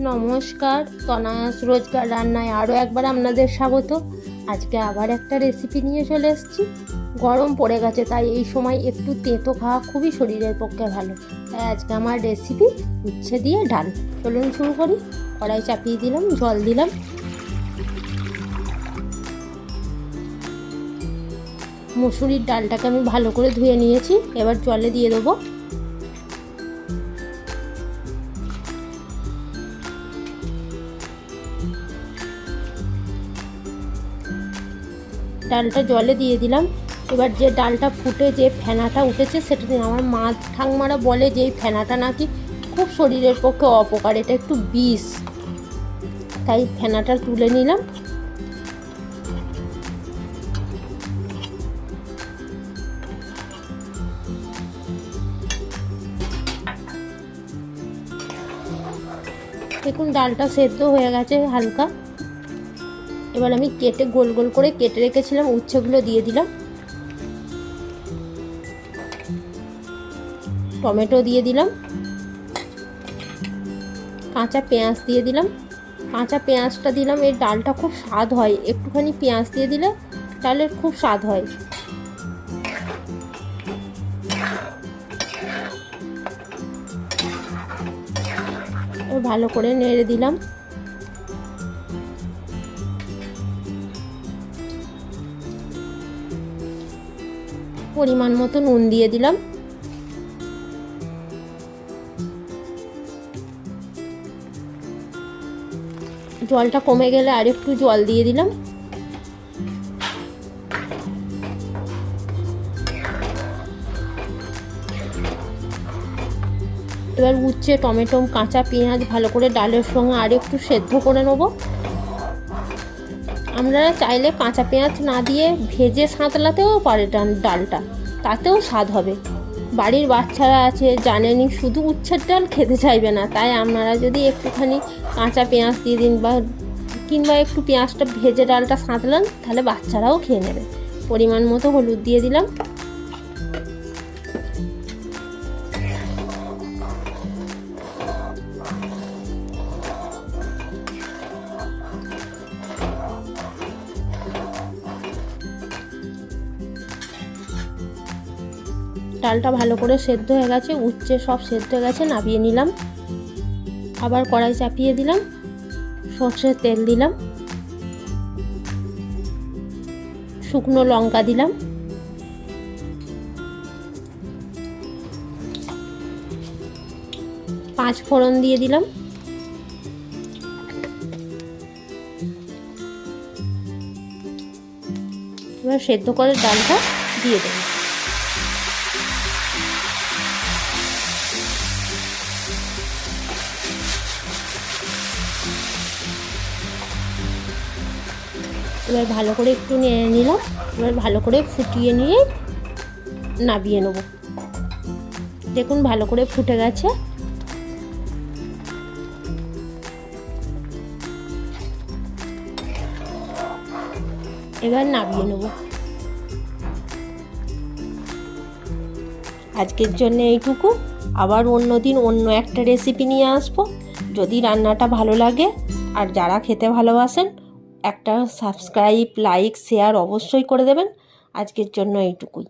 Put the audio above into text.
নমস্কার, তনাস রোজকার রান্নায় আরও একবার আপনাদের স্বাগত। আজকে আবার একটা রেসিপি নিয়ে চলে এসেছি। গরম পড়ে গেছে, তাই এই সময় একটু তেঁতো খাওয়া খুবই শরীরের পক্ষে ভালো। তাই আজকে আমার রেসিপি উচ্ছে দিয়ে ডাল। চলুন শুরু করি। কড়াই চাপিয়ে দিলাম, জল দিলাম। মুসুরির ডালটাকে আমি ভালো করে ধুয়ে নিয়েছি। এবার জলে দিয়ে দেবো ডালটা জলে দিয়ে দিলাম। এবার যে ডালটা ফুটে যে ফেনাটা উঠেছে, সেটা দিয়ে আমার মা ঠাংমারা বলে যে এই ফেনাটা নাকি খুব শরীরের পক্ষে অপকার, এটা একটু বিষ। তাই ফেনাটা তুলে নিলাম। দেখুন, ডালটা সেদ্ধ হয়ে গেছে হালকা। এবার আমি কেটে গোল গোল করে কেটে রেখেছিলাম, উচ্ছেগুলো দিয়ে দিলাম। টমেটো দিয়ে দিলাম। কাঁচা পেঁয়াজ দিয়ে দিলাম। কাঁচা পেঁয়াজটা দিলাম, এর ডালটা খুব স্বাদ হয়। একটুখানি পেঁয়াজ দিয়ে দিলে ডালের খুব স্বাদ হয়। ভালো করে নেড়ে দিলাম। পরিমাণ মতো নুন দিয়ে দিলাম। জলটা কমে গেলে আর একটু জল দিয়ে দিলাম। এবার উচ্ছে, টমেটো, কাঁচা পেঁয়াজ ভালো করে ডালের সঙ্গে আর একটু সেদ্ধ করে নেব। আপনারা চাইলে কাঁচা পেঁয়াজ না দিয়ে ভেজে সাঁতলাতেও পারে ডালটা। তাতেও স্বাদ হবে। বাড়ির বাচ্চারা আছে, জানেনি, শুধু উচ্ছের ডাল খেতে চাইবে না। তাই আপনারা যদি একটুখানি কাঁচা পেঁয়াজ দিয়ে দিন বা কিংবা একটু পেঁয়াজটা ভেজে ডালটা সাঁতলান, তাহলে বাচ্চারাও খেয়ে নেবে। পরিমাণ মতো হলুদ দিয়ে দিলাম। ডালটা ভালো করে সেদ্ধ হয়ে গেছে, উচ্ছে সব সেদ্ধ হয়ে গেছে নামিয়ে নিলাম। আবার কড়াই চাপিয়ে দিলাম, সর্ষের তেল দিলাম, শুকনো লঙ্কা দিলাম। পাঁচ ফোড়ন দিয়ে দিলাম। এবার সেদ্ধ করে ডালটা দিয়ে দেবো। এবার ভালো করে একটু নিয়ে নিলাম। এবার ভালো করে ফুটিয়ে নিয়ে নাবিয়ে নেব। দেখুন ভালো করে ফুটে গেছে। এবার নাবিয়ে নেব। আজকের জন্য এইটুকু। আবার অন্য দিন অন্য একটা রেসিপি নিয়ে আসব। যদি রান্নাটা ভালো লাগে, আর যারা খেতে ভালোবাসেন একটা সাবস্ক্রাইব লাইক শেয়ার অবশ্যই করে দেবেন। আজকের জন্য এইটুকুই।